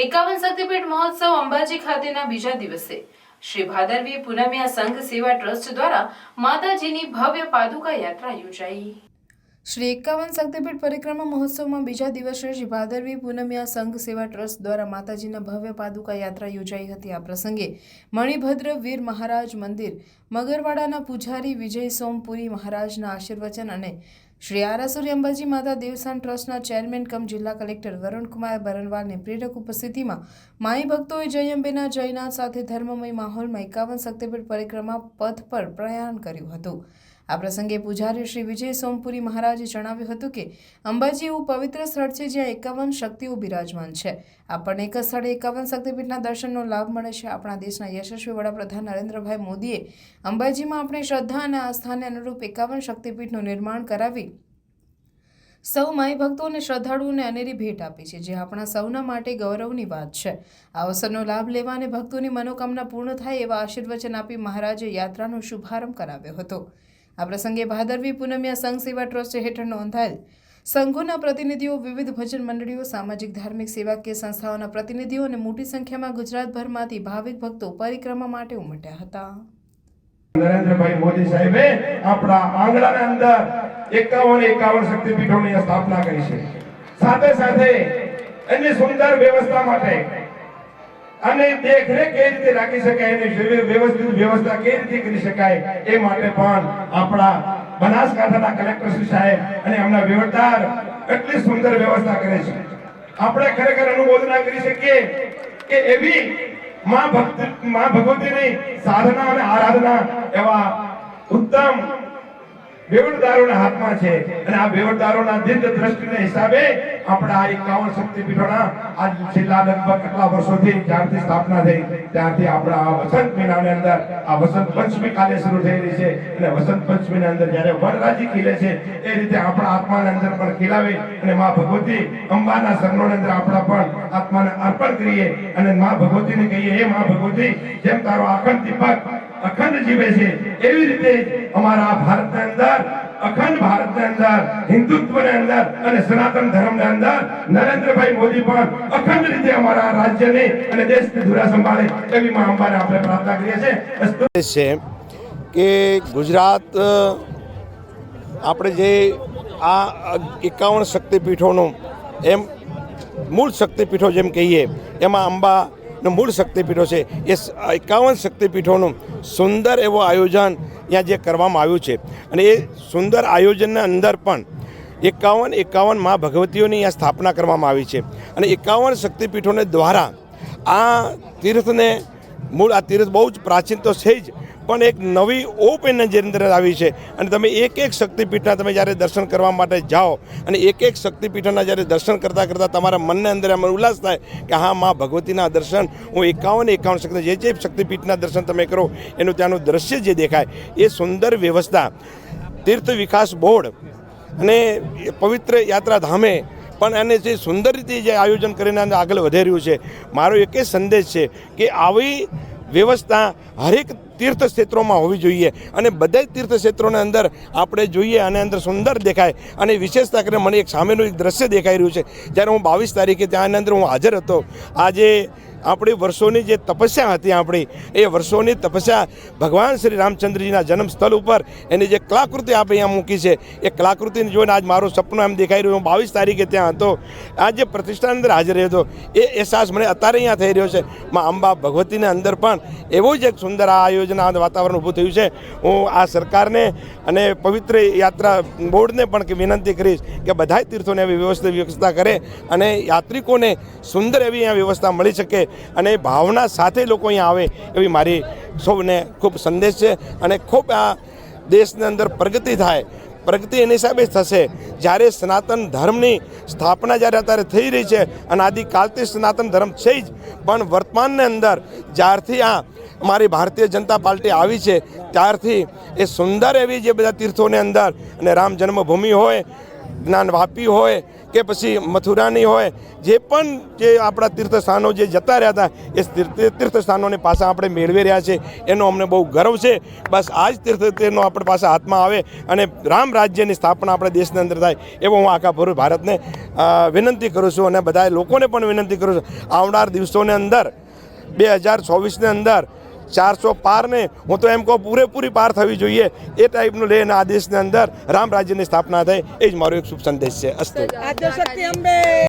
એકાવન શક્તિપીઠ મહોત્સવ અંબાજી ખાતેના બીજા દિવસે. શ્રી ભાદરવી પૂનમિયા સંઘ સેવા ટ્રસ્ટ દ્વારા માતાજીની ભવ્ય પાદુકા યાત્રા યોજાઈ. શ્રી એકાવન શક્તિપીઠ પરિક્રમા મહોત્સવમાં બીજા દિવસે શ્રી ભાદરવી પૂનમિયા સંઘ સેવા ટ્રસ્ટ દ્વારા માતાજીના ભવ્ય પાદુકા યાત્રા યોજાઈ હતી. આ પ્રસંગે મણિભદ્ર વીર મહારાજ મંદિર, મગરવાડાના પૂજારી વિજય સોમપુરી મહારાજના આશીર્વચન અને શ્રી આરાસુરી અંબાજી માતા દેવસ્થાન ટ્રસ્ટના ચેરમેન કમ જિલ્લા કલેક્ટર વરુણકુમાર બરનવાલની પ્રેરક ઉપસ્થિતિમાં માઈ ભક્તોએ જયંબેના જયનાથ સાથે ધર્મમય માહોલમાં એકાવન શક્તિપીઠ પરિક્રમા પથ પર પ્રયાણ કર્યું હતું. આ પ્રસંગે પૂજારી શ્રી વિજય સોમપુરી મહારાજે જણાવ્યું હતું કે, અંબાજી એવું પવિત્ર સ્થળ છે જ્યાં એકાવન શક્તિઓ બિરાજમાન છે. આપણને એક સ્થળે એકાવન શક્તિપીઠના દર્શનનો લાભ મળે છે. આપણા દેશના યશસ્વી વડાપ્રધાન નરેન્દ્રભાઈ મોદીએ અંબાજીમાં આપણે શ્રદ્ધા અને આસ્થાને અનુરૂપ એકાવન શક્તિપીઠનું નિર્માણ કરાવી સૌ માય ભક્તો અને શ્રદ્ધાળુઓને અનેરી ભેટ આપી છે, જે આપણા સૌના માટે ગૌરવની વાત છે. આ અવસરનો લાભ લેવા અને ભક્તોની મનોકામના પૂર્ણ થાય એવા આશીર્વચન આપી મહારાજે યાત્રાનો શુભારંભ કરાવ્યો હતો. આ પ્રસંગે ભાદરવી પૂનમિયા સંઘ સેવા ટ્રસ્ટ હેઠળ નોંધાયેલ સંઘોના પ્રતિનિધિઓ વિવિધ ભજન મંડળીઓ, સામાજિક, ધાર્મિક સેવાકીય સંસ્થાઓના પ્રતિનિધિઓ અને મોટી સંખ્યામાં ગુજરાતભરમાંથી ભાવિક ભક્તો પરિક્રમા માટે ઉમટ્યા હતા. નરેન્દ્રભાઈ મોદી સાહેબે આપણા આંગણાના અંદર એકાવન એકાવન શક્તિપીઠોની સ્થાપના કરી છે. સાથે સાથે એની સુંદર વ્યવસ્થા માટે અને દેખરેખ કઈ રીતે રાખી શકાય એની વ્યવ- વ્યવસ્થિત વ્યવસ્થા કઈ રીતે કરી શકાય એ માટે પણ આપણા બનાસકાંઠાના કલેક્ટર શ્રી સાહેબ અને એમના વ્યવહાર એટલી સુંદર વ્યવસ્થા કરે છે. આપણે ખરેખર અનુમોદના કરી શકીએ કે એવી માં ભક્તમાં ભગવતીની સાધના અને આરાધના એવા ઉત્તમ બેવડદારોના હાથમાં છે. અને આ બેવડદારોના દીર્ઘ દ્રષ્ટિના હિસાબે આપણા આ એકાવન શક્તિપીઠોના આ છેલ્લા લગભગ કેટલા વર્ષોથી જ્યારથી સ્થાપના થઈ, ત્યારથી આપણા આ વસંત મહિનાની અંદર, આ વસંત પંચમી કાલે શરૂ થઈ છે. અને વસંત પંચમીની અંદર જ્યારે વનરાજી ખીલે છે, એ રીતે આપણા આત્માની અંદર પણ ખીલાવી અને માં ભગવતી અંબાના શરણોની અંદર આપણા પણ આત્માને અર્પણ કરીએ અને માં ભગવતીને કહીએ, હે માં ભગવતી, જેમ તારો આખંડ દીપક અખંડ જીવે છે. એવી રીતે અમારા ભારતની અંદર, અખંડ ભારતની અંદર, હિન્દુત્વની અંદર અને સનાતન ધર્મની અંદર નરેન્દ્રભાઈ મોદી પણ અખંડ રીતે અમારા રાજ્યને અને દેશની ધુરા સંભાળે એવી માં અંબાને આપણે પ્રાર્થના કરીએ છીએ. કે ગુજરાત આપણે જે આ એકાવન શક્તિપીઠોનું એમ, મૂળ શક્તિપીઠો જેમ કહીએ, એમાં અંબાનું મૂળ શક્તિપીઠો છે. એ એકાવન શક્તિપીઠોનું સુંદર એવું આયોજન ત્યાં જે કરવામાં આવ્યું છે. અને એ સુંદર આયોજનના અંદર પણ એકાવન એકાવન મા ભગવતીઓની અહીંયા સ્થાપના કરવામાં આવી છે. અને એકાવન શક્તિપીઠોને દ્વારા આ તીર્થને મૂળ આ તીર્થ બહુ જ પ્રાચીન તો છે જ પણ એક નવી ઓપ એના અંદર આવી છે. અને તમે એક એક શક્તિપીઠના તમે જ્યારે દર્શન કરવા માટે જાઓ અને એક એક શક્તિપીઠના જ્યારે દર્શન કરતાં કરતાં તમારા મનને અંદર એમ ઉલ્લાસ થાય કે હા, મા ભગવતીના દર્શન, હું એકાવન એકાવન શક્તિ, જે જે શક્તિપીઠના દર્શન તમે કરો, એનું ત્યાંનું દ્રશ્ય જે દેખાય, એ સુંદર વ્યવસ્થા. તીર્થ વિકાસ બોર્ડ અને પવિત્ર યાત્રા ધામે પણ એને જે સુંદર રીતે જે આયોજન કરીને આગળ વધી રહ્યું છે. મારો એક જ સંદેશ છે કે આવી વ્યવસ્થા હરેક તીર્થ ક્ષેત્રોમાં હોવી જોઈએ. અને બધા જ તીર્થ અંદર આપણે જોઈએ અને અંદર સુંદર દેખાય. અને વિશેષતા કરીને મને એક સામેનું એક દ્રશ્ય દેખાઈ રહ્યું છે. જ્યારે હું બાવીસ તારીખે ત્યાં અંદર હું હાજર હતો. આજે આપણી વર્ષોની જે તપસ્યા હતી આપણી, એ વર્ષોની તપસ્યા ભગવાન શ્રી રામચંદ્રજીના જન્મસ્થળ ઉપર એની જે કલાકૃતિ આપણે અહીંયા મૂકી છે. એ કલાકૃતિને જોઈને આજ મારું સપનું એમ દેખાઈ રહ્યું. હું બાવીસ તારીખે ત્યાં હતો. આ જે પ્રતિષ્ઠાની અંદર હાજર રહ્યો હતો, એ અહેસાસ મને અત્યારે અહીંયા થઈ રહ્યો છે. માં અંબા ભગવતીના અંદર પણ એવો જ એક સુંદર આ આયોજન આ વાતાવરણ ઊભું થયું છે. હું આ સરકારને અને પવિત્ર યાત્રા બોર્ડને પણ વિનંતી કરીશ કે બધા તીર્થોને એવી વ્યવસ્થિત વ્યવસ્થા કરે અને યાત્રિકોને સુંદર એવી અહીંયા વ્યવસ્થા મળી શકે અને ભાવના સાથે લોકો અહીંયા આવે એવી મારી સૌને ખૂબ સંદેશ છે અને ખૂબ આ દેશની અંદર પ્રગતિ થાય. પ્રગતિ એની હિસાબે થશે. જ્યારે સનાતન ધર્મની સ્થાપના જ્યારે અત્યારે થઈ રહી છે અને આદિકાલથી સનાતન ધર્મ છે જ, પણ વર્તમાનની અંદર જ્યારથી આ અમારી ભારતીય જનતા પાર્ટી આવી છે, ત્યારથી એ સુંદર એવી જે બધા તીર્થોની અંદર અને રામ જન્મભૂમિ હોય, જ્ઞાન વાપી હોય, કે પછી મથુરાની હોય, જે પણ જે આપણા તીર્થસ્થાનો જે જતા રહ્યા હતા, એ તીર્થસ્થાનોને તીર્થ પાછા આપણે મેળવી રહ્યા છે, એનો અમને બહુ ગર્વ છે. બસ આ જ તીર્થનો આપણે પાસે હાથમાં આવે અને રામ રાજ્યની સ્થાપના આપણે દેશની અંદર થાય, એવો હું આખા પૂર્વ ભારતને વિનંતી કરું છું અને બધા લોકોને પણ વિનંતી કરું છું. આવનાર દિવસોની અંદર, બે હજાર ચોવીસની અંદર ચારસો પારને હું તો એમ કહું પૂરેપૂરી પાર થવી જોઈએ એ ટાઈપનું લઈને આ દેશની અંદર રામ રાજ્યની સ્થાપના થાય એ જ મારો એક શુભ સંદેશ છે. અસ્તુ.